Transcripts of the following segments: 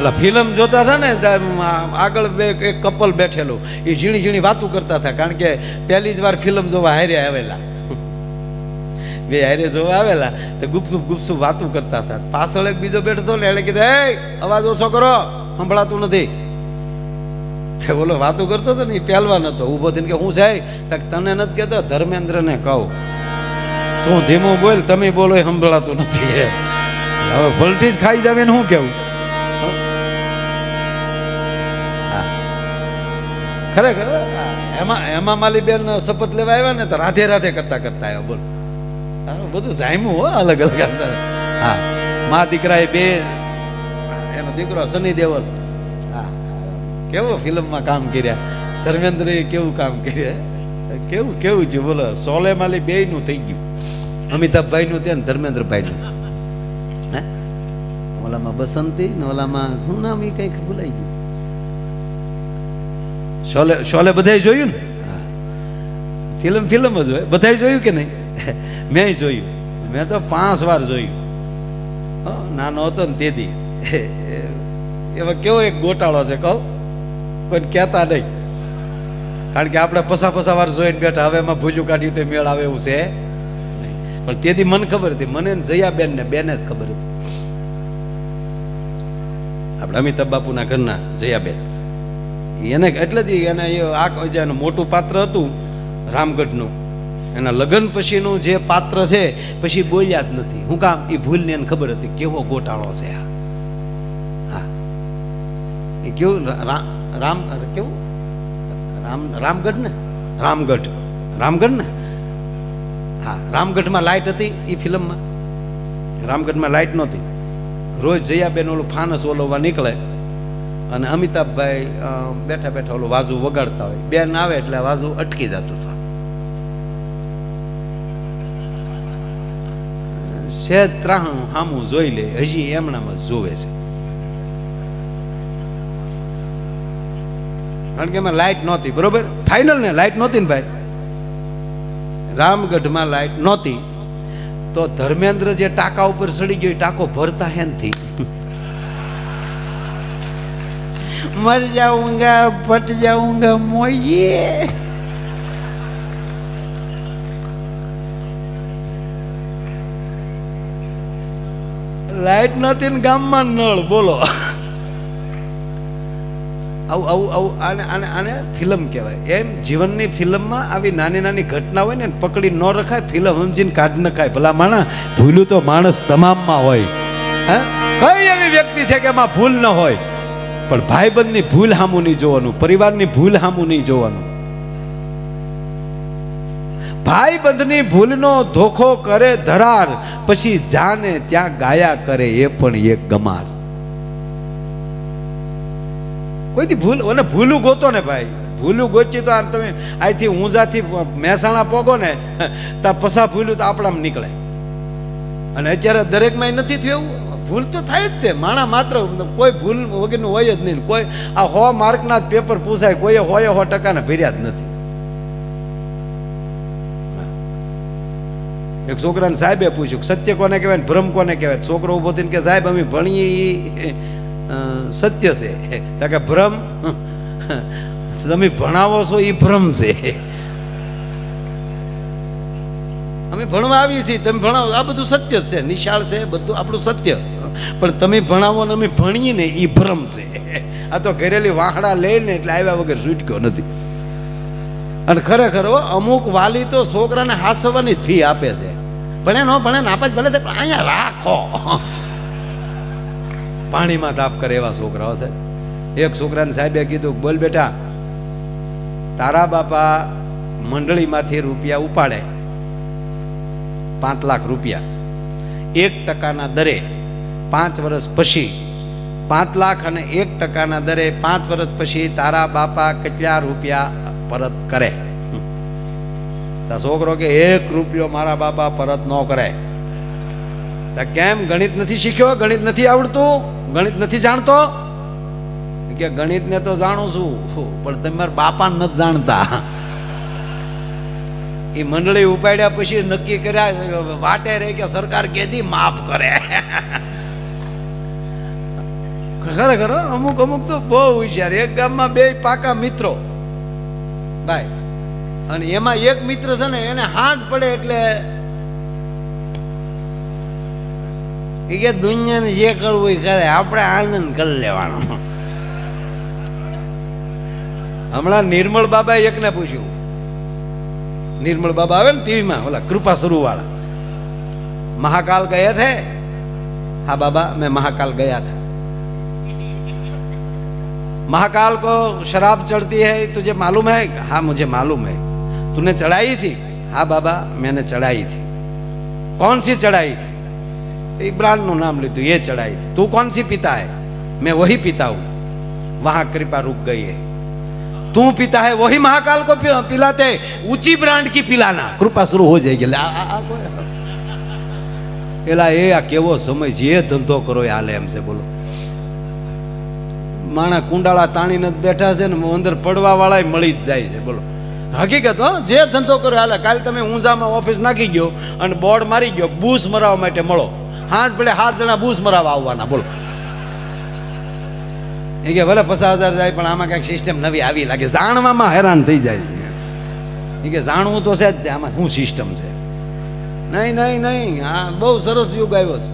ઓલા film જોતા હતા ને આગળ બે એક કપલ બેઠેલું. એ ઝીણી ઝીણી વાતું કરતા હતા, કારણ કે પહેલી જ વાર ફિલ્મ જોવા હારે આવેલા. બે હારે જોવા આવેલા, તો ગુપસુપ ગુપસુપ વાતું કરતા હતા. પાછળ એક બીજો બેઠો ને એણે કીધું, હે, અવાજ ઓછો કરો, સંભળાતું નથી. તે બોલો, વાતું કરતો હતો ને એ પહેલવાન હતો. ઊભો થઈને કે, હું છે તક તને નથી કહેતો, ધર્મેન્દ્રને કહું. તું ધીમું બોલ, તમે બોલો, એ સંભળાતું નથી. હવે હવે જ ખાઈ જાવે ને શું કેવું ખરેખર? એમાં એમાં માલી બેન શપથ લેવા આવ્યા ને તો રાધે રાધે કરતા કરતા આવ્યો, બોલ. બધું જામ્યું હો, અલગ અલગ. હા. મા દીકરા એ બે, એનો દીકરો સની દેવલ હા. કેવો ફિલ્મમાં કામ કર્યા? ધર્મેન્દ્ર કેવું કામ કર્યા? કેવું કેવું છે બોલો, સોલે માલી બે નું થઈ ગયું. અમિતાભભાઈ નું ત્યાં ધર્મેન્દ્રભાઈ નું ઓલામાં બસંતી ને ઓલામાં શું નામ એ કંઈક ભૂલાઈ ગયું? શોલે શોલે બધાય જોયું ને. ફિલ્મ ફિલ્મ જ હોય. બધાય જોયું કે નહીં? મેં જોયું. મેં તો પાંચ વાર જોયું. નાનો હતો ને તેદી એમાં કેવો એક ગોટાળો છે, કહું? કોઈ કહેતા નહીં. કારણ કે આપણે પસા પસા વાર જોઈને બેઠા. હવે એમાં ભૂલ્યું કાઢ્યું તે મેળ આવે એવું છે પણ તેથી મને ખબર હતી. મને જયાબેન ને બેને જ ખબર હતી. આપણે અમિતાભ બાપુના ઘરના જયાબેન. એને એટલે જ એને એ આ જે મોટું પાત્ર હતું રામગઢનું. એના લગ્ન પછીનું જે પાત્ર છે, પછી બોલ્યા જ નથી. હું કામ એ ભૂલને એને ખબર હતી કેવો ગોટાળો છે આ. હા. એ કેવું? રામ કેવું? રામ રામગઢ ને રામગઢ. રામગઢ ને હા, રામગઢમાં લાઇટ હતી એ ફિલ્મમાં. રામગઢમાં લાઇટ નહોતી. રોજ જયાબેન ઓલું ફાનસ ઓલવવા નીકળે. અને અમિતાભભાઈ બેઠા બેઠા ઓલું વાજુ વગાડતા હોય. બેન આવે એટલે વાજુ અટકી જતું હતું. છે ત્રાહણ હામું જોઈ લે, હજી એમણામાં જ જોવે છે. કારણ કે એમાં લાઇટ નહોતી, બરોબર? ફાઇનલ ને લાઇટ નહોતી ને ભાઈ? રામગઢમાં લાઇટ નહોતી. તો ધર્મેન્દ્ર જે ટાંકા ઉપર સડી ગયો ટાંકો ભરતા હેનથી. મર જાઉંગા પટ જાઉંગા મોયે લાઈટ નથી ને ગામમાં નળ બોલો. આવું આવું આવું આને આને આને ફિલ્મ કહેવાય. એમ જીવનની ફિલ્મમાં આવી નાની નાની ઘટના હોય ને પકડી ન રખાય ફિલ્મ સમજીને કાઢ નખાય ભલા માણા ભૂલું તો માણસ તમામમાં હોય. હે? કઈ એવી વ્યક્તિ છે કે એમાં ભૂલ ન હોય? પણ ભાઈબંધની ભૂલ હામું નહીં જોવાનું, પરિવારની ભૂલ હામું નહીં જોવાનું. ભાઈબંધની ભૂલનો ધોખો કરે ધરાર, પછી જાને ત્યાં ગાયા કરે એ પણ એક ગમાર. કોઈથી ભૂલ અને ભૂલું ગોતો ને ભાઈ. ભૂલું ગોચી તો આમ તમે અહીંથી ઊંઝાથી મહેસાણા પોગો ને ત્યાં પસા ભૂલું તો આપણામાં નીકળે. અને અત્યારે દરેકમાં નથી થયું ભૂલ તો થાય જ તે. માણા માત્ર કોઈ ભૂલ વગરનું હોય જ નહીં કોઈ આ હો માર્કના જ પેપર પૂછાય, કોઈએ હોય હો ટકાને ભર્યા જ નથી. એક છોકરાને સાહેબે પૂછ્યું, સત્ય કોને કહેવાય ભ્રમ કોને કહેવાય? છોકરો ઊભો થઈને કે સાહેબ, અમે ભણીએ એ સત્ય છે. તો કે, ભ્રમ? તમે ભણાવો છો એ ભ્રમ છે. અમે ભણવા આવીએ છીએ, તમે ભણાવો આ બધું સત્ય છે. નિશાળ છે, બધું આપણું સત્ય. પણ તમે ભણાવો ને અમે ભણીએ ને એ ભ્રમ છે. આ તો ઘરેલી વાહડા લઈને એટલે આવ્યા વગર છૂટક્યો નથી. અને ખરેખર અમુક વાલી તો છોકરાને હાસવાની ફી આપે છે. ભણે નો ભણે નાપાસ ભલે પણ અહીંયા રાખો. પાણીમાં તાપ કરે એવા છોકરાઓ છે એક છોકરાને સાહેબે કીધું બોલ બેટા, તારા બાપા મંડળીમાંથી રૂપિયા ઉપાડે. પાંચ લાખ રૂપિયા. એક ટકાના દરે પાંચ વર્ષ પછી પાંચ લાખ અને એક ટકાના દરે પાંચ વર્ષ પછી તારા બાપા કેટલા રૂપિયા પરત કરે? છોકરો કે એક રૂપિયો મારા બાપા પરત ન કરે. કેમ ગણિત નથી શીખ્યો? ગણિત નથી આવડતું? ગણિત નથી જાણતો? કે ગણિતને તો જાણું છું. પણ તમારા બાપા નથી જાણતા. એ મંડળી ઉપાડ્યા પછી નક્કી કર્યા, વાટે રે કે સરકાર કેદી માફ કરે. ખરેખર અમુક અમુક તો બહુ હોશિયાર. એક ગામમાં બે પાકા મિત્રો. ભાઈ અને એમાં એક મિત્ર છે ને, એને હાથ પડે એટલે એ કે દુનિયાને જે કરવું એ કરે. આપણે આનંદ કરી લેવાનો. હમણાં નિર્મળ બાબાએ એકને પૂછ્યું. નિર્મળ બાબા આવે ને ટીવીમાં, ઓલા કૃપા સ્વરૂપ વાળા મહાકાલ ગયા થે? હા બાબા, મેં મહાકાલ ગયા થા. महाकाल को शराब चढ़ती है तुझे मालूम है हाँ मुझे मालूम है तूने चढ़ाई थी हाँ बाबा मैंने चढ़ाई थी कौन सी चढ़ाई थी એ બ્રાન્ડનું નામ લીધું એ ચડાઈ તું કોણ સી પીતા है मैं वही पीता हूँ वहां कृपा रुक गई है तू पीता है वही महाकाल को पि- पिलाते ऊंची ब्रांड की पिलाना कृपा शुरू हो जाएगी લે, આ- આ- આ કોઈ- એલા એ આ કેવો સમય છે એ ધંધો કરો એ હાલે એમ છે બોલો માણા કુંડાળા તાણીને જ બેઠા છે ને અંદર પડવા વાળા મળી જ જાય છે, બોલો. હકીકત, હો, જે ધંધો કર્યો, હાલે, કાલે તમે ઊંઝામાં ઓફિસ નાખી ગયો અને બોર્ડ મારી ગયો, બૂસ મરાવવા માટે મળો. હાથ પડે હાથ જણા બૂસ મરાવવા આવવાના, બોલો. એ કે ભલે પચાસ હજાર જાય, પણ આમાં કાંઈક સિસ્ટમ નવી આવી લાગે. જાણવામાં હેરાન થઈ જાય એ કે જાણવું તો છે જ આમાં શું સિસ્ટમ છે? નહીં નહીં નહીં હા બહુ સરસ યુગ આવ્યો છે.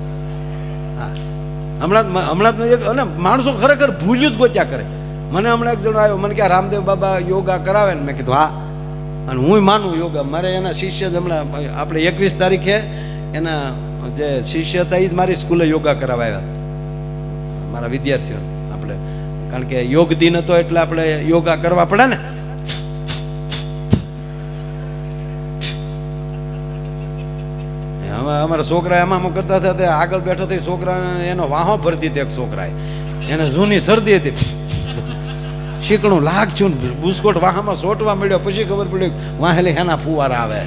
હમણાં હમણાં એક અને માણસો ખરેખર ભૂલ્યું જ ગોચ્યા કરે. મને હમણાં એક જણો આવ્યો, મને કે રામદેવ બાબા યોગા કરાવે ને? મેં કીધું, હા. અને હું માનું, યોગા મારે એના શિષ્ય જ હમણાં આપણે એકવીસ તારીખે એના જે શિષ્ય હતા એ જ મારી સ્કૂલે યોગા કરાવવા આવ્યા મારા વિદ્યાર્થીઓ આપણે. કારણ કે યોગ દિન હતો એટલે આપણે યોગા કરવા પડે ને હવે અમારા છોકરા એમાં કરતા હતા આગળ બેઠો થઈ છોકરા એનો વાહો ભરી દીધો એક છોકરાએ. એને જૂની શરદી હતી. શીકણું લાગશું ને બુસ્કોટ વાહામાં સોટવા મળ્યો, પછી ખબર પડી વાહેલે એના ફુવારા આવે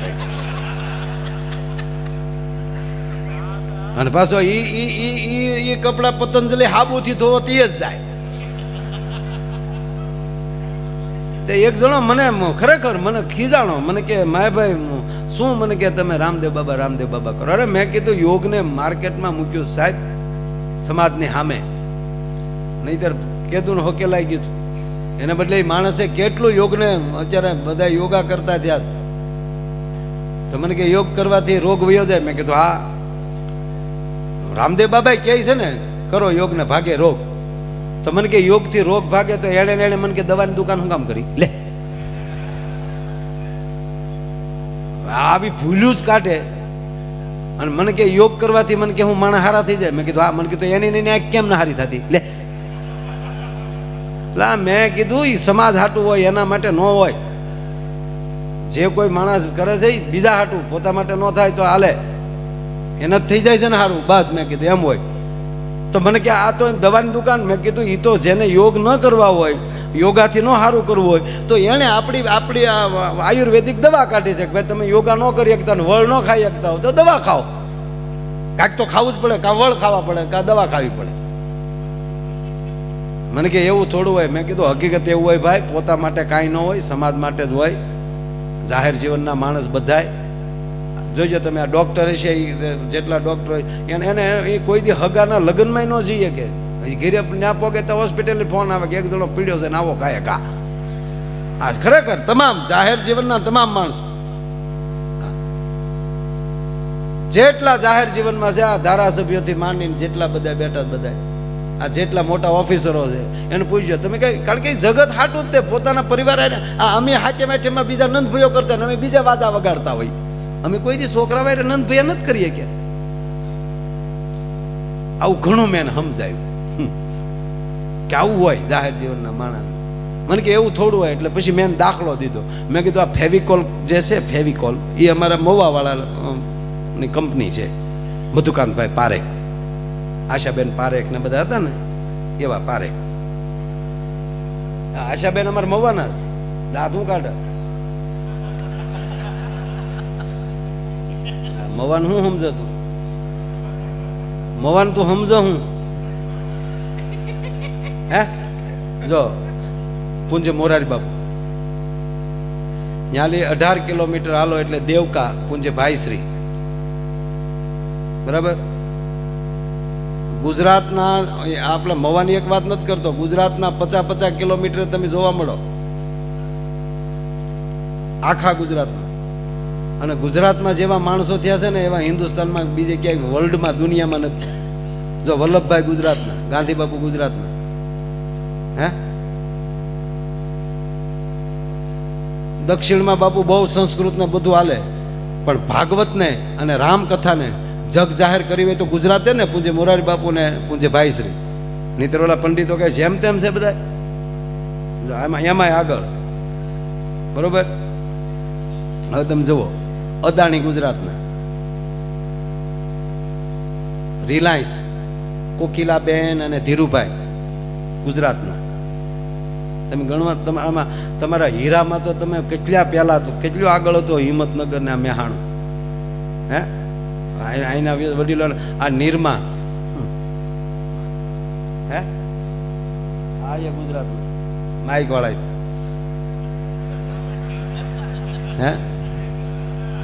અને પાછો ઈ ઈ ઈ ઈ કપડા પતંજલિ હાબુથી ધોવો જ જાય. તે એક જણો મને ખરેખર મને ખીજાણો, મને કે, માયભાઈ મ- શું મને કે તમે રામદેવ બાબા રામદેવ બાબા કરો? અરે મેં કીધું, યોગને માર્કેટમાં મૂક્યું સાહેબ, સમાજની સામે. નહીતર કેદું હોકેલાઈ ગયું એને બદલે માણસે કેટલું યોગને, અત્યારે બધા યોગા કરતા થયા. તો મને કે યોગ કરવાથી રોગ વયો જાય. મેં કીધું, હા. રામદેવ બાબા કહે છે ને, કરો યોગને ભાગે રોગ. તો મને કે યોગથી રોગ ભાગે તો એણે એણે મને કે દવાની દુકાન હું કામ કરી? લે. આવી ભૂલ્યું જ કાઢે. અને મને કે યોગ કરવાથી મને કે હું માણસ હારા થઈ જાય. મેં કીધું, હા, મને કીધું એની આ કેમ ના હારી થતી? લે. લા મેં કીધું એ સમાજ હાટું હોય, એના માટે ન હોય. જે કોઈ માણસ કરે છે બીજા હાટું. પોતા માટે ન થાય તો હાલે. એને જ થઈ જાય છે ને સારું બસ મેં કીધું, એમ હોય. તો મને કે, આ તો દવાની દુકાન. મેં કીધું એ તો જેને યોગ ન કરવા હોય યોગાથી ન સારું કરવું હોય, તો એણે આપણી આપણી આયુર્વેદિક દવા કાઢી છે કે ભાઈ તમે યોગા ન કરી શકતા ને વળ ન ખાઈ શકતા હો તો દવા ખાઓ. કાંઈક તો ખાવું જ પડે, કાં વળ ખાવા પડે, કાં દવા ખાવી પડે. મને કે એવું થોડું હોય. મેં કીધું, હકીકત એવું હોય ભાઈ, પોતા માટે કાંઈ ન હોય, સમાજ માટે જ હોય. જાહેર જીવનના માણસ બધાય. જોજો તમે, આ ડોક્ટર છે જેટલા ડૉક્ટર હોય, એને એને એ કોઈ દી હગાના લગ્નમાં ન જઈએ કે હજી ઘેરે ના પોગે તો હોસ્પિટલે ફોન આવે કે એક જણો પીડ્યો છે ને આવો કાંઈ કા. આ ખરેખર તમામ જાહેર જીવનના તમામ માણસો. જેટલા જાહેર જીવનમાં છે, આ ધારાસભ્યોથી માંડીને જેટલા બધા બેઠા બધા, આ જેટલા મોટા ઓફિસરો છે, એને પૂછજો, તમે કઈ, કારણ કે જગત હાટું જ તે પોતાના પરિવાર આ અમે હાચે મેઠેમાં બીજા નંદભાઈઓ કરતા ને અમે બીજા વાદા વગાડતા હોય. અમે કોઈ દી છોકરા વારે નંદભાઈ નથી કરીએ કે આવું ઘણું મેં સમજાયું. કે આવું હોય જાહેર જીવનના માણસ. મને કે એવું થોડું હોય એટલે પછી મેં દાખલો દીધો. મેં કીધું, આ ફેવિકોલ જે છે ફેવિકોલ એ અમારા મોવાવાળા ની કંપની છે. મધુકાંતભાઈ પારેખ. આશાબેન પારેખ ને બધા હતા ને, એવા પારેખ. આશાબેન અમારા મવાના દાંતું કાઢે? મવાન હું સમજો તું મવાન તું સમજો હું? હે? જો, પૂંજ મોરારી બાપુ. ન્યાલી અઢાર કિલોમીટર હાલો એટલે દેવકા પૂંજે ભાઈશ્રી. બરાબર? ગુજરાતના આપણે મવાની એક વાત નથી કરતો, ગુજરાતના પચાસ પચાસ કિલોમીટર તમે જોવા મળો. આખા ગુજરાતમાં. અને ગુજરાતમાં જેવા માણસો થયા છે ને, એવા હિન્દુસ્તાનમાં બીજે ક્યાંય વર્લ્ડમાં દુનિયામાં નથી. જો વલ્લભભાઈ ગુજરાતના, ગાંધી બાપુ ગુજરાતના. દક્ષિણમાં બાપુ બહુ સંસ્કૃત ને બધું હાલે, પણ ભાગવતને અને રામકથાને જગ જાહેર કરી હોય તો ગુજરાતે ને પૂંજે, મોરારી બાપુ ને પૂજ્ય ભાઈશ્રી ઓલા પંડિતો કે જેમ તેમ છે બધા એમાં એમાંય આગળ. બરોબર? હવે તમે જુઓ, અદાણી ગુજરાતના. રિલાયન્સ, કોકિલાબેન અને ધીરુભાઈ. ગુજરાતના. તમે ગણવા તમારામાં તમારા હીરામાં તો તમે કેટલા પહેલા તો, કેટલું આગળ હતો હિંમતનગર ને આ મેહાણું? હે? અહીંના વડીલો, આ નિરમા. હે? આ એ ગુજરાતમાં માઇક વાળા હે?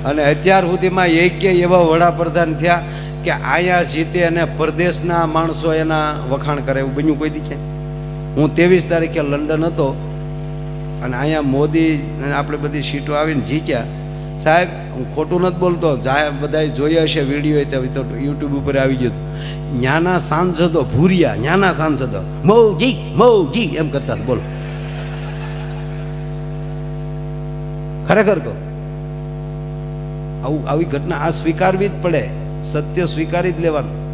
અને અત્યાર સુધીમાં એકે એવા વડાપ્રધાન થયા કે અહીંયા જીતે અને પરદેશના માણસો એના વખાણ કરે એવું બન્યું કોઈ દી ક્યાંય? હું ત્રેવીસ તારીખે લંડન હતો અને અહીંયા મોદી આપણે બધી સીટો આવીને જીત્યા. સાહેબ, હું ખોટું નથી બોલતો. બધાએ જોયા હશે વીડિયો તો યુટ્યુબ ઉપર આવી ગયું હતું. સાંસદો ભૂરિયા, ન્યાના સાંસદો. મૌજી મૌજી એમ કરતા બોલો. ખરેખર કહો. આવું આવી ઘટના આ સ્વીકારવી જ પડે. સત્ય સ્વીકારી જ લેવાનું.